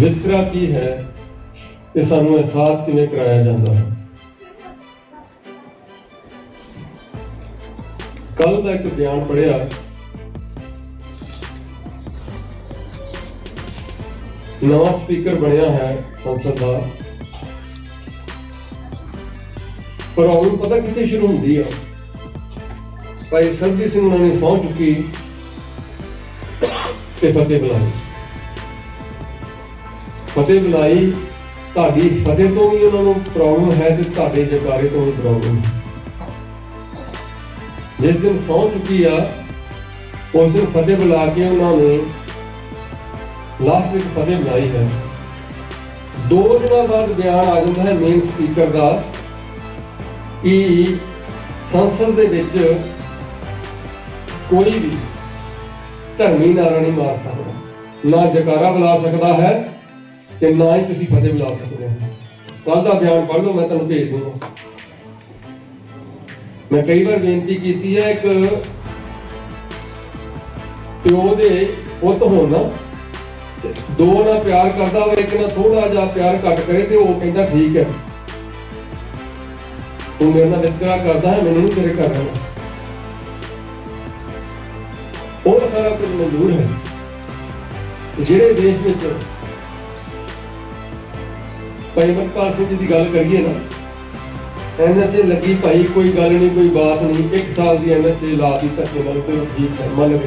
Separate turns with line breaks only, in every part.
ਵਿਤਕਰਾ ਕੀ ਹੈ ਤੇ ਸਾਨੂੰ ਅਹਿਸਾਸ ਕਿਵੇਂ ਕਰਾਇਆ ਜਾਂਦਾ ਹੈ? ਕੱਲ ਦਾ ਇੱਕ ਬਿਆਨ ਪੜਿਆ ਨਵਾਂ ਸਪੀਕਰ ਬਣਿਆ ਹੈ ਸੰਸਦ ਦਾ। ਪਰ ਪ੍ਰੋਬਲਮ ਪਤਾ ਕਿੱਥੇ ਸ਼ੁਰੂ ਹੁੰਦੀ ਆ? ਭਾਈ ਸਰਬਜੀਤ ਸਿੰਘ ਉਹਨਾਂ ਨੇ ਸਹੁੰ ਚੁੱਕੀ ਤੇ ਫਤਿਹ ਬੁਲਾਈ ਫਤਿਹ ਬੁਲਾਈ ਤੁਹਾਡੀ ਫਤਿਹ ਤੋਂ ਵੀ ਉਹਨਾਂ ਨੂੰ ਪ੍ਰੋਬਲਮ ਹੈ ਤੇ ਤੁਹਾਡੇ ਜਕਾਰੇ ਤੋਂ ਵੀ ਪ੍ਰੋਬਲਮ ਹੈ। ਜਿਸ ਦਿਨ ਸੌ ਚੁੱਕੀ ਆ, ਉਸ ਦਿਨ ਫਤਿਹ ਬੁਲਾ ਕੇ ਉਹਨਾਂ ਨੇ ਲਾਸਟ ਵਿੱਚ ਫਤਿਹ ਬੁਲਾਈ ਹੈ। ਦੋ ਦਿਨਾਂ ਬਾਅਦ ਬਿਆਨ ਆ ਜਾਂਦਾ ਹੈ ਮੇਨ ਸਪੀਕਰ ਦਾ ਕਿ ਸੰਸਦ ਦੇ ਵਿੱਚ ਕੋਈ ਵੀ ਧਰਮੀ ਨਾਰਾ ਨਹੀਂ ਮਾਰ ਸਕਦਾ, ਨਾ ਜਕਾਰਾ ਬੁਲਾ ਸਕਦਾ ਹੈ ਤੇ ਨਾ ਹੀ ਤੁਸੀਂ ਫਤਿਹ ਬੁਲਾ ਸਕਦੇ ਹੋ। ਕੱਲ ਦਾ ਬਿਆਨ ਪੜ੍ਹ ਲਓ, ਮੈਂ ਤੁਹਾਨੂੰ ਭੇਜ ਦੂੰਗਾ ਮੈਂ ਕਈ ਵਾਰ ਬੇਨਤੀ ਕੀਤੀ ਹੈ ਇੱਕ ਪਿਓ ਦੇ ਪੁੱਤ ਹੋਣ ਨਾ ਦੋ ਨਾਲ ਪਿਆਰ ਕਰਦਾ ਵਾ ਇੱਕ ਨਾਲ ਥੋੜਾ ਜਿਹਾ ਪਿਆਰ ਘੱਟ ਕਰੇ ਤੇ ਉਹ ਕਹਿੰਦਾ ਠੀਕ ਹੈ। ਤੂੰ ਮੇਰੇ ਨਾਲ ਵਿਤਕਰਾ ਕਰਦਾ ਹੈ, ਮੈਨੂੰ ਨਹੀਂ ਤੇਰੇ ਕਰ ਰਿਹਾ ਉਹ ਸਾਰਾ ਕੁਝ ਮਨਜ਼ੂਰ ਹੈ। ਜਿਹੜੇ ਦੇਸ਼ ਵਿੱਚ ਭਾਈ ਅਮਰਪਾਲ ਸਿੰਘ ਜੀ ਦੀ ਗੱਲ ਕਰੀਏ ਨਾ ਐਨਐਸਏ ਲੱਗੀ ਭਾਈ, ਕੋਈ ਗੱਲ ਨਹੀਂ, ਕੋਈ ਬਾਤ ਨਹੀਂ, ਇੱਕ ਸਾਲ ਦੀ ਐਨਐਸਏ ਲਾ ਦੀ ਧੱਕੇ ਨਾਲ ਤੇ ਠੀਕ ਹੈ, ਮੰਨ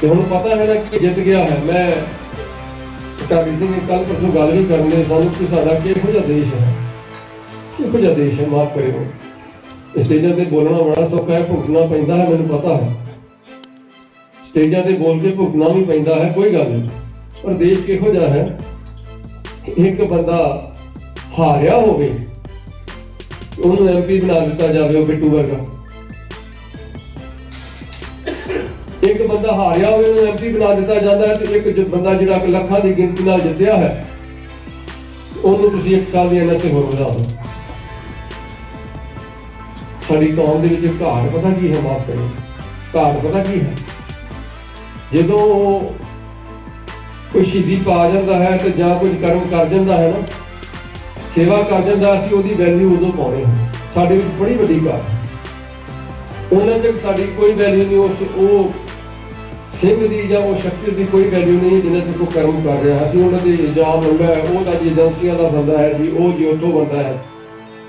ਤੇ ਹੁਣ ਪਤਾ ਹੈ ਨਾ ਕਿ ਜਿੱਤ ਗਿਆ ਹੈ, ਮੈਂ ਕਟਾਰੀ ਸਿੰਘ ਨੇ ਕੱਲ ਪਰਸੋਂ ਗੱਲ ਵੀ ਕਰਨ ਦੇ ਸਾਨੂੰ ਕਿ ਸਾਡਾ ਕਿਹੋ ਜਿਹਾ ਦੇਸ਼ ਹੈ, ਕਿਹੋ ਜਿਹਾ ਦੇਸ਼ ਹੈ, ਮਾਫ ਕਰਿਓ। ਸਟੇਜਾਂ ਤੇ ਬੋਲਣਾ ਬੜਾ ਸੌਖਾ ਹੈ, ਭੁਗਤਣਾ ਪੈਂਦਾ ਹੈ, ਮੈਨੂੰ ਪਤਾ ਹੈ। ਸਟੇਜਾਂ ਤੇ ਬੋਲ ਕੇ ਭੁਗਤਣਾ ਵੀ ਪੈਂਦਾ ਹੈ, ਕੋਈ ਗੱਲ ਨਹੀਂ। ਪਰ ਦੇਸ਼ ਕਿਹੋ ਜਿਹਾ ਹੈ ਇੱਕ ਬੰਦਾ ਹਾਰਿਆ ਹੋਵੇ, ਉਹਨੂੰ ਐਮਪੀ ਬਣਾ ਦਿੱਤਾ ਜਾਵੇ ਉਹ ਬਿੱਟੂ ਵਰਗਾ। ਇੱਕ ਬੰਦਾ ਹਾਰਿਆ ਹੋਵੇ, ਉਹਨੂੰ ਐਮਪੀ ਬਣਾ ਦਿੱਤਾ ਜਾਂਦਾ ਹੈ ਤੇ ਇੱਕ ਬੰਦਾ ਜਿਹੜਾ ਲੱਖਾਂ ਦੀ ਗਿਣਤੀ ਨਾਲ ਜਿੱਤਿਆ ਹੈ, ਉਹਨੂੰ ਤੁਸੀਂ ਇੱਕ ਸਾਲ ਦੀ ਐਨਐਸਏ ਹੋਰ ਵਧਾ ਦਿਓ। ਸਾਡੀ ਕੌਮ ਦੇ ਵਿੱਚ ਘਾਟ ਪਤਾ ਕੀ ਹੈ, ਮਾਫ ਕਰੋ ਘਾਟ ਪਤਾ ਕੀ ਹੈ? ਜਦੋਂ ਕੋਈ ਸ਼ਹੀਦੀ ਪਾ ਜਾਂਦਾ ਹੈ ਤੇ ਜਾਂ ਕੋਈ ਕਰਮ ਕਰ ਜਾਂਦਾ ਹੈ ਨਾ, ਸੇਵਾ ਕਰ ਜਾਂਦਾ ਅਸੀਂ ਉਹਦੀ ਵੈਲਿਊ ਉਦੋਂ ਪਾਉਣੇ ਸਾਡੇ ਵਿੱਚ ਬੜੀ ਵੱਡੀ ਘਾਟ ਉਹਨਾਂ ਚਿਰ ਸਾਡੀ ਕੋਈ ਵੈਲਿਊ ਨਹੀਂ, ਉਸ ਉਹ ਸਿੰਘ ਦੀ ਜਾਂ ਉਹ ਸ਼ਖਸੀਅਤ ਦੀ ਕੋਈ ਵੈਲਿਊ ਨਹੀਂ ਜਿਹਨਾਂ ਚਿਰ ਕੋਈ ਕਰਮ ਕਰ ਰਿਹਾ। ਅਸੀਂ ਉਹਨਾਂ ਦੇ ਇਲਜ਼ਾਮ ਲਾਉਂਦਾ ਹੈ, ਉਹ ਤਾਂ ਜੀ ਏਜੰਸੀਆਂ ਦਾ ਬੰਦਾ ਹੈ ਜੀ, ਉਹ ਜੀ ਉੱਥੋਂ ਬੰਦਾ ਹੈ।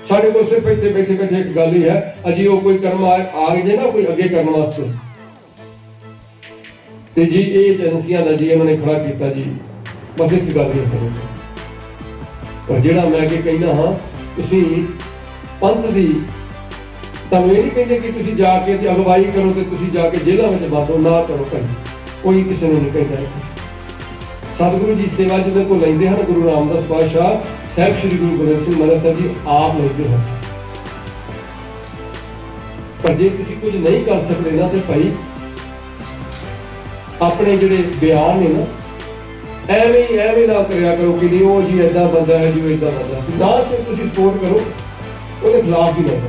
ਸਾਡੇ ਕੋਲ ਸਿਰਫ ਇੱਥੇ ਬੈਠੇ ਬੈਠੇ ਇੱਕ ਗੱਲ ਹੀ ਹੈ, ਅਜੀ ਉਹ ਕੋਈ ਕਰਮ ਆ ਗਏ ਨਾ, ਕੋਈ ਅੱਗੇ ਕਰਨ ਵਾਸਤੇ। ਤੇ ਜੀ, ਇਹ ਏਜੰਸੀਆਂ ਦਾ ਜੀ ਉਹਨਾਂ ਨੇ ਖੜਾ ਕੀਤਾ ਜੀ। ਬਸ ਇੱਕ ਗੱਲ ਹੀ ਹੈ ਪਰ ਜਿਹੜਾ ਮੈਂ ਕਿ ਕਹਿੰਦਾ ਹਾਂ, ਤੁਸੀਂ ਪੰਥ ਦੀ ਤੁਹਾਨੂੰ ਇਹ ਨਹੀਂ ਕਹਿੰਦੇ ਕਿ ਤੁਸੀਂ ਜਾ ਕੇ ਤੇ ਅਗਵਾਈ ਕਰੋ ਤੇ ਤੁਸੀਂ ਜਾ ਕੇ ਜੇਲ੍ਹਾਂ ਵਿੱਚ ਬਾਸੋ ਨਾ ਕਰੋ ਭਾਈ। ਕੋਈ ਕਿਸੇ ਨੂੰ ਨਹੀਂ ਕਹਿੰਦਾ। ਸਤਿਗੁਰੂ ਜੀ ਸੇਵਾ ਜਿਹਦੇ ਕੋਲ ਲੈਂਦੇ ਹਨ, ਗੁਰੂ ਰਾਮਦਾਸ ਪਾਤਸ਼ਾਹ, ਸਾਹਿਬ ਸ੍ਰੀ ਗੁਰੂ ਗੋਬਿੰਦ ਸਿੰਘ ਮਹਾਰਾਜ ਸਾਹਿਬ ਜੀ ਆਪ ਲੈਂਦੇ ਹਨ। ਪਰ ਜੇ ਤੁਸੀਂ ਕੁਝ ਨਹੀਂ ਕਰ ਸਕਦੇ ਨਾ ਤੇ ਭਾਈ ਆਪਣੇ ਜਿਹੜੇ ਬਿਆਨ ਨੇ ਨਾ, ਐਵੇਂ ਹੀ ਐਵੇਂ ਨਾ ਕਰਿਆ ਕਰੋ ਕਿ ਨਹੀਂ, ਉਹ ਜੀ ਐਦਾਂ ਬੰਦਾ ਹੈ, ਜੀ ਉਹ ਐਦਾਂ ਬੰਦਾ ਨਾ ਸਿਰਫ ਤੁਸੀਂ ਸਪੋਰਟ ਕਰੋ, ਉਹਦੇ ਖਿਲਾਫ ਵੀ ਨਾ